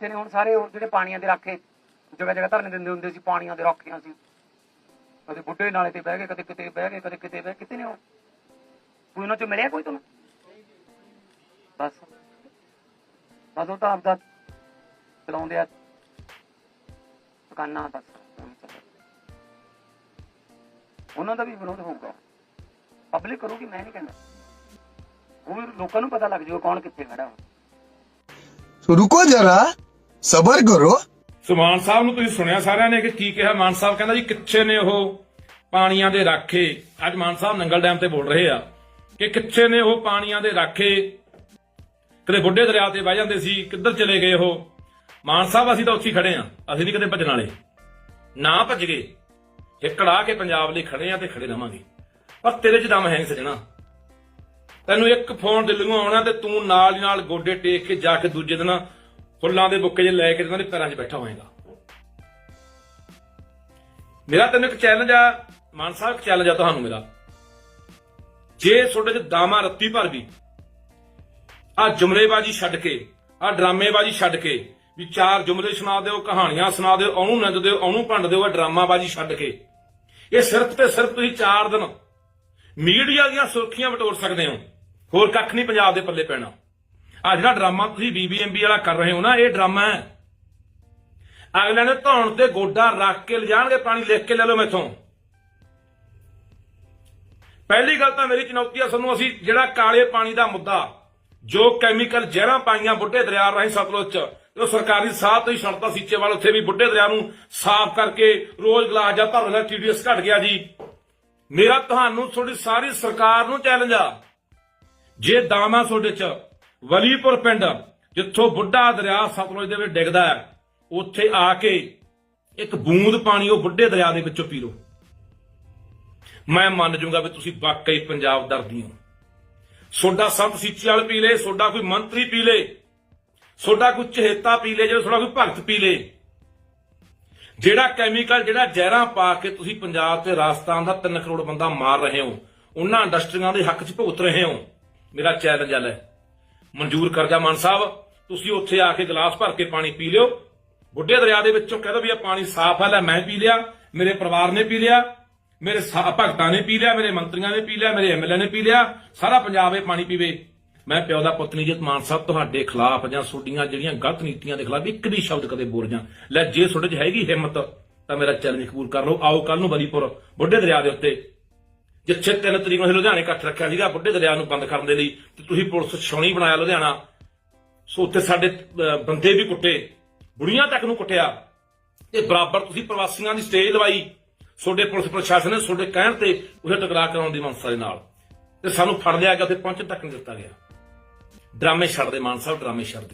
ਕਿੱਥੇ ਨੇ ਹੁਣ ਸਾਰੇ ਹੁਣ ਜਿਹੜੇ ਪਾਣੀਆਂ ਦੇ ਰਾਖੇ ਜਗ੍ਹਾ ਜਗ੍ਹਾ ਧਰਨੇ ਦਿੰਦੇ ਹੁੰਦੇ ਸੀ, ਪਾਣੀਆਂ ਦੇ ਰਾਖੀਆਂ ਸੀ। ਕਦੇ ਬੁੱਢੇ ਨਾਲੇ ਤੇ ਬਹਿ ਗਏ, ਕਦੇ ਕਿਤੇ ਬਹਿ ਗਏ, ਕਦੇ ਕਿਤੇ ਬਹਿ ਕਿਤੇ ਨੇ ਕੋਈ ਉਹਨਾਂ ਚ ਮਿਲਿਆ ਕੋਈ ਤੁਹਾਨੂੰ? ਬਸ। ਬਸ ਤਾਂ ਆਪਦਾ ਚਲਾਉਂਦੇ ਆ। ਦੁਕਾਨਾਂ ਬਸ। ਉਹਨਾਂ ਦਾ ਵੀ ਵਿਰੋਧ ਹੋਊਗਾ। ਪਬਲਿਕ ਕਰੂਗੀ, ਮੈਂ ਨਹੀਂ ਕਹਿੰਦਾ। ਉਹ ਲੋਕਾਂ ਨੂੰ ਪਤਾ ਲੱਗ ਜਾਊਗਾ ਕੌਣ ਕਿੱਥੇ ਖੜਾ। ਹੋ ਰੁਕੋ ਜਰਾ। ਸਬਰ ਕਰੋ। ਸੋ ਮਾਨ ਸਾਹਿਬ ਨੂੰ ਤੁਸੀਂ ਸੁਣਿਆ ਸਾਰਿਆਂ ਨੇ ਕਿ ਕੀ ਕਿਹਾ? ਮਾਨ ਸਾਹਿਬ ਕਹਿੰਦਾ ਜੀ, ਕਿੱਥੇ ਨੇ ਉਹ ਪਾਣੀਆਂ ਦੇ ਰਾਖੇ? ਅੱਜ ਮਾਨ ਸਾਹਿਬ ਨੰਗਲ ਡੈਮ ਤੇ ਬੋਲ ਰਹੇ ਆ ਕਿ ਕਿੱਥੇ ਨੇ ਉਹ ਪਾਣੀਆਂ ਦੇ ਰਾਖੇ? ਕਦੇ ਬੁੱਢੇ ਦਰਿਆ ਤੇ ਵਹਿ ਜਾਂਦੇ ਸੀ, ਕਿੱਧਰ ਚਲੇ ਗਏ ਉਹ? ਮਾਨ ਸਾਹਿਬ, ਅਸੀਂ ਤਾਂ ਉੱਥੇ ਖੜੇ ਆ, ਅਸੀਂ ਨਹੀਂ ਕਦੇ ਭੱਜਣ ਵਾਲੇ। ਨਾ ਭੱਜ ਗਏ ਹਿੱਕੜਾ ਕੇ ਪੰਜਾਬ ਲਈ ਖੜੇ ਆ ਤੇ ਖੜੇ ਰਵਾਂਗੇ। ਪਰ ਤੇਰੇ 'ਚ ਦਮ ਹੈ ਨਹੀਂ ਸਜਣਾ। ਤੈਨੂੰ ਇੱਕ ਫੋਨ ਦਿੱਲੀ ਨੂੰ ਆਉਣਾ ਤੇ ਤੂੰ ਨਾਲ ਨਾਲ ਗੋਡੇ ਟੇਕ ਕੇ ਜਾ ਕੇ ਦੂਜੇ ਦਿਨ ਫੁੱਲਾਂ ਦੇ ਬੁੱਕੇ ਜੇ ਲੈ ਕੇ ਉਹਨਾਂ ਦੇ ਪੈਰਾਂ 'ਚ ਬੈਠਾ ਹੋਏਗਾ। ਮੇਰਾ ਤੈਨੂੰ ਇੱਕ ਚੈਲੰਜ ਆ, ਮਾਨ ਸਾਹਿਬ, ਇੱਕ ਚੈਲੰਜ ਆ ਤੁਹਾਨੂੰ ਮੇਰਾ। ਜੇ ਤੁਹਾਡੇ 'ਚ ਦਾਮਾ ਰੱਤੀ ਭਰ ਵੀ ਆ ਜੁਮਰੇਬਾਜ਼ੀ ਛੱਡ ਕੇ ਆ ਡਰਾਮੇਬਾਜੀ ਛੱਡ ਕੇ, ਵੀ ਚਾਰ ਜੁਮਲੇ ਸੁਣਾ ਦਿਓ, ਕਹਾਣੀਆਂ ਸੁਣਾ ਦਿਓ, ਉਹਨੂੰ ਨੰਦ ਦਿਓ, ਉਹਨੂੰ ਭੰਡ ਦਿਓ ਆ ਡਰਾਮਾਬਾਜੀ ਛੱਡ ਕੇ। ਇਹ ਸਿਰਫ ਤੇ ਸਿਰਫ ਤੁਸੀਂ ਚਾਰ ਦਿਨ ਮੀਡੀਆ ਦੀਆਂ ਸੁਰਖੀਆਂ ਵਟੋਰ ਸਕਦੇ ਹੋ। ਹੋਰ ਕੱਖ ਨਹੀਂ ਪੰਜਾਬ ਦੇ ਪੱਲੇ ਪੈਣਾ। ਆ ਜਿਹੜਾ ਡਰਾਮਾ ਤੁਸੀਂ ਬੀਬੀਐਮਬੀ ਵਾਲਾ ਕਰ ਰਹੇ ਹੋ ਨਾ, ਇਹ ਡਰਾਮਾ ਹੈ। ਅਗਲਿਆਂ ਨੇ ਧੌਣ ਤੇ ਗੋਡਾ ਰੱਖ ਕੇ ਲਿਜਾਣਗੇ ਪਾਣੀ ਲਿਖ ਕੇ ਲੈ ਲਓ ਮੈਥੋਂ। ਪਹਿਲੀ ਗੱਲ ਤਾਂ ਮੇਰੀ ਚੁਣੌਤੀ ਆ ਸਾਨੂੰ ਅਸੀਂ ਜਿਹੜਾ ਕਾਲੇ ਪਾਣੀ ਦਾ ਮੁੱਦਾ, ਜੋ ਕੈਮੀਕਲ ਜ਼ਹਿਰਾਂ ਪਾਈਆਂ ਬੁੱਢੇ ਦਰਿਆ ਰਾਹੀਂ ਸਤਲੁਜ ਚ ਉਹ ਸਰਕਾਰੀ ਸਾਹ ਤੋਂ ਹੀ ਛੜਤਾ ਸੀਚੇ ਵਾਲ, ਉੱਥੇ ਵੀ ਬੁੱਢੇ ਦਰਿਆ ਨੂੰ ਸਾਫ਼ ਕਰਕੇ ਰੋਜ਼ ਗਲਾਸ ਜਾਂ ਭਰ ਲੈਣਾ ਟੀਡੀਐਸ ਘਟ ਗਿਆ ਜੀ। ਮੇਰਾ ਤੁਹਾਨੂੰ, ਤੁਹਾਡੀ ਸਾਰੀ ਸਰਕਾਰ ਨੂੰ ਚੈਲੰਜ ਆ। ਜੇ ਦਾਮਾ ਤੁਹਾਡੇ ਚ ਵਲੀਪੁਰ ਪਿੰਡ, ਜਿੱਥੋਂ ਬੁੱਢਾ ਦਰਿਆ ਸਤਲੁਜ ਦੇ ਵਿੱਚ ਡਿੱਗਦਾ ਹੈ, ਉੱਥੇ ਆ ਕੇ ਇੱਕ ਬੂੰਦ ਪਾਣੀ ਉਹ ਬੁੱਢੇ ਦਰਿਆ ਦੇ ਵਿੱਚੋਂ ਪੀ ਲਓ। ਮੈਂ ਮੰਨ ਜਾਊਂਗਾ ਵੀ ਤੁਸੀਂ ਵਾਕਈ ਪੰਜਾਬ ਦਰਦੀ ਹੋ। ਸੋਡਾ ਸੰਤ ਸੀਚੀ ਪੀ ਲੇ, ਸੋਡਾ ਕੋਈ ਮੰਤਰੀ ਪੀ ਲੇ, ਸੋਡਾ ਕੋਈ ਚਹੇਤਾ ਪੀ ਲੇ, ਜਿਹੜਾ ਸੋਡਾ ਕੋਈ ਭਗਤ ਪੀ ਲੇ। ਜਿਹੜਾ ਕੈਮੀਕਲ ਜਿਹੜਾ ਜ਼ਹਿਰਾਂ ਪਾ ਕੇ ਤੁਸੀਂ ਪੰਜਾਬ ਤੇ ਰਾਜਸਥਾਨ ਦਾ 3 ਕਰੋੜ ਬੰਦਾ ਮਾਰ ਰਹੇ ਹੋ, ਉਹਨਾਂ ਇੰਡਸਟਰੀਆਂ ਦੇ ਹੱਕ 'ਚ ਭੁਗਤ ਰਹੇ ਹੋ। ਮੇਰਾ ਚੈਲੰਜ ਹੈ ਮਨਜ਼ੂਰ ਕਰ ਮਾਨ ਸਾਹਿਬ, ਤੁਸੀਂ ਉੱਥੇ ਆ ਕੇ ਗਲਾਸ ਭਰ ਕੇ ਪਾਣੀ ਪੀ ਲਿਓ। ਬੁੱਢੇ ਦਰਿਆ ਦੇ ਵਿੱਚੋਂ ਕਹਿੰਦਾ ਵੀ ਇਹ ਪਾਣੀ ਸਾਫ਼ ਹੈ, ਲੈ ਮੈਂ ਪੀ ਲਿਆ, ਮੇਰੇ ਪਰਿਵਾਰ ਨੇ ਪੀ ਲਿਆ, ਮੇਰੇ ਭਗਤਾਂ ਨੇ ਪੀ ਲਿਆ, ਮੇਰੇ ਮੰਤਰੀਆਂ ਨੇ ਪੀ ਲਿਆ, ਮੇਰੇ ਐਮਐਲਏ ਨੇ ਪੀ ਲਿਆ, ਸਾਰਾ ਪੰਜਾਬ ਇਹ ਪਾਣੀ ਪੀਵੇ। ਮੈਂ ਪਿਓ ਦਾ ਪੁੱਤ ਨਹੀਂ ਮਾਨ ਸਾਹਿਬ ਤੁਹਾਡੇ ਖਿਲਾਫ ਜਾਂ ਤੁਹਾਡੀਆਂ ਜਿਹੜੀਆਂ ਗਲਤ ਨੀਤੀਆਂ ਦੇ ਖਿਲਾਫ ਇੱਕ ਵੀ ਸ਼ਬਦ ਕਦੇ ਬੋਲ ਜਾਂ। ਲੈ ਜੇ ਤੁਹਾਡੇ 'ਚ ਹੈਗੀ ਹਿੰਮਤ, ਤਾਂ ਮੇਰਾ ਚੈਲੰਜ ਕਬੂਲ ਕਰ ਲਓ। ਆਓ ਕੱਲ ਨੂੰ ਬਲੀਪੁਰ, ਬੁੱਢੇ ਦਰਿਆ ਦੇ ਉੱਤੇ। ਜਿੱਥੇ ਤਿੰਨ ਤਰੀਕ ਨੂੰ ਅਸੀਂ ਲੁਧਿਆਣੇ ਇਕੱਠ ਰੱਖਿਆ ਸੀਗਾ, ਬੁੱਢੇ ਦਰਿਆ ਨੂੰ ਬੰਦ ਕਰਨ ਦੇ ਲਈ, ਤੇ ਤੁਸੀਂ ਪੁਲਿਸ ਛਾਉਣੀ ਬਣਾਇਆ ਲੁਧਿਆਣਾ। ਸੋ ਉੱਥੇ ਸਾਡੇ ਬੰਦੇ ਵੀ ਕੁੱਟੇ, ਬੁੜੀਆਂ ਤੱਕ ਨੂੰ ਕੁੱਟਿਆ। ਤੇ ਬਰਾਬਰ ਤੁਸੀਂ ਪ੍ਰਵਾਸੀਆਂ ਦੀ ਸਟੇਜ ਲਵਾਈ। ਤੁਹਾਡੇ ਪੁਲਿਸ ਪ੍ਰਸ਼ਾਸਨ ਨੇ ਤੁਹਾਡੇ ਕਹਿਣ ਤੇ ਉਸੇ ਟਕਰਾਅ ਕਰਾਉਣ ਦੀ ਮਨਸਾ ਦੇ ਨਾਲ। ਤੇ ਸਾਨੂੰ ਫੜ ਲਿਆ ਗਿਆ, ਉੱਥੇ ਪਹੁੰਚਣ ਤੱਕ ਨਹੀਂ ਦਿੱਤਾ ਗਿਆ। ਡਰਾਮੇ ਛੱਡਦੇ ਮਾਨ ਸਾਹਿਬ ਡਰਾਮੇ ਛੱਡਦੇ।